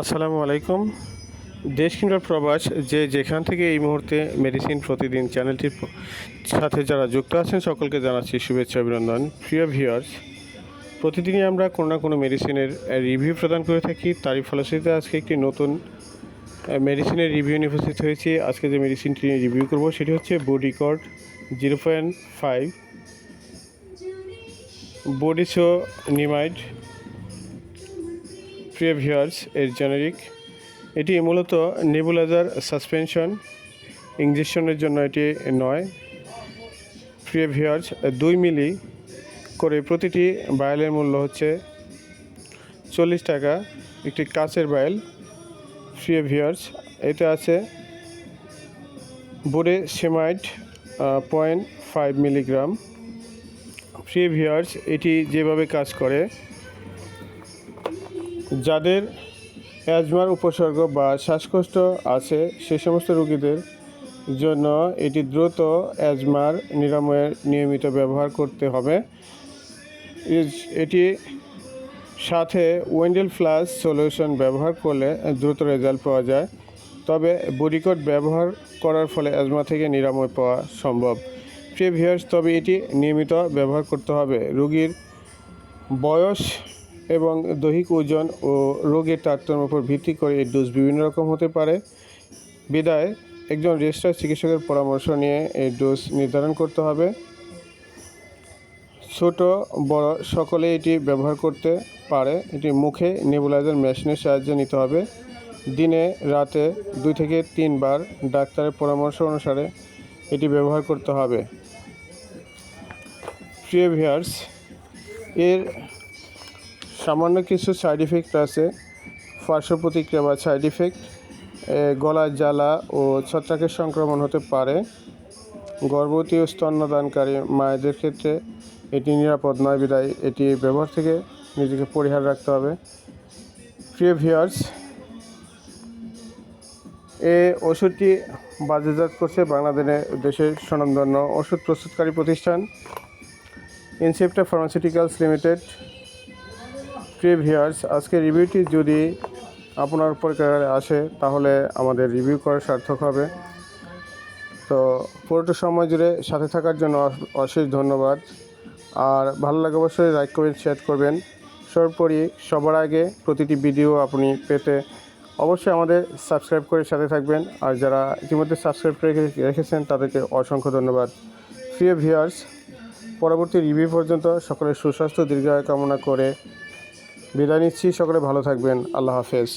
আসসালামু আলাইকুম। দেশ কিংবা প্রবাস, যে যেখান থেকে এই মুহূর্তে মেডিসিন প্রতিদিন চ্যানেলটির সাথে যারা যুক্ত আছেন, সকলকে জানাচ্ছি শুভেচ্ছা, অভিনন্দন। প্রিয় ভিউয়ার্স প্রতিদিনই আমরা কোনো না কোনো মেডিসিনের রিভিউ প্রদান করে থাকি। তারই ফলশ্রুতিতে আজকে একটি নতুন মেডিসিনের রিভিউ নিয়ে উপস্থিত হয়েছি। আজকে যে মেডিসিনটি নিয়ে রিভিউ করব, সেটি হচ্ছে বডিকর্ড জিরো পয়েন্ট ফাইভ বডিসো নিমাইড প্রিয় ভিউয়ার্স এর জেনারিক এটি মূলত নেবুলাইজার সাসপেনশন ইঞ্জেকশনের জন্য এটি নয়। প্রিয় ভিউয়ার্স দুই মিলি করে প্রতিটি বায়ালের মূল্য হচ্ছে চল্লিশ টাকা, একটি কাচের বায়াল প্রিয় ভিউয়ার্স এতে আছে বোরে সেমাইট পয়েন্ট ফাইভ মিলিগ্রাম প্রিয় ভিউয়ার্স এটি যেভাবে কাজ করে যাদের অ্যাজমার উপসর্গ বা শ্বাসকষ্ট আছে, সে সমস্ত রোগীদের জন্য এটি দ্রুত অ্যাজমার নিরাময়ের নিয়মিত ব্যবহার করতে হবে। এটি সাথে ওয়েন্ডেল ফ্লাস সলিউশন ব্যবহার করলে দ্রুত রেজাল্ট পাওয়া যায়। তবে বডিকট ব্যবহার করার ফলে অ্যাজমা থেকে নিরাময় পাওয়া সম্ভব। প্রিভিয়ার্স তবে এটি নিয়মিত ব্যবহার করতে হবে। রোগীর বয়স এবং দৈহিক ওজন ও রোগের তারতম্যের উপর ভিত্তি করে এই ডোজ বিভিন্ন রকম হতে পারে। বিদায়, একজন রেজিস্টার চিকিৎসকের পরামর্শ নিয়ে এই ডোজ নির্ধারণ করতে হবে। ছোট, বড় সকলে এটি ব্যবহার করতে পারে। এটি মুখে নেবুলাইজার মেশিনের সাহায্যে নিতে হবে। দিনে, রাতে দুই থেকে তিনবার ডাক্তারের পরামর্শ অনুসারে এটি ব্যবহার করতে হবে। প্রিয় ভিউয়ার্স এর সামান্য কিছু সাইড ইফেক্ট আছে। পার্শ্ব প্রতিক্রিয়া বা সাইড ইফেক্ট গলার জ্বালা ও ছত্রাকের সংক্রমণ হতে পারে। গর্ভবতী ও স্তন্যদানকারী মায়েদের ক্ষেত্রে এটি নিরাপদ নয়, বিদায়। এটি ব্যবহার থেকে নিজেকে পরিহার রাখতে হবে। প্রিয় ভিউয়ার্স এ ওষুধটি বাজারজাত করছে বাংলাদেশে দেশের স্বনামধন্য ওষুধ প্রস্তুতকারী প্রতিষ্ঠান ইনসেপ্টা ফার্মাসিউটিক্যালস লিমিটেড প্রিয় ভিউয়ার্স আজকের রিভিউটি যদি আপনার পরিকারে আসে, তাহলে আমাদের রিভিউ করা সার্থক হবে। তো পুরোটা সময় জুড়ে সাথে থাকার জন্য অশেষ ধন্যবাদ। আর ভালো লাগে অবশ্যই লাইক করবেন শেয়ার করবেন। সর্বোপরি সবার আগে প্রতিটি ভিডিও আপনি পেতে অবশ্যই আমাদের সাবস্ক্রাইব করে সাথে থাকবেন। আর যারা ইতিমধ্যে সাবস্ক্রাইব করে রেখেছেন, তাদেরকে অসংখ্য ধন্যবাদ। প্রিয় ভিউয়ার্স পরবর্তী রিভিউ পর্যন্ত সকলের সুস্বাস্থ্য, দীর্ঘায় কামনা করে বিদায় নিচ্ছি সকলে ভালো থাকবেন আল্লাহ হাফেজ।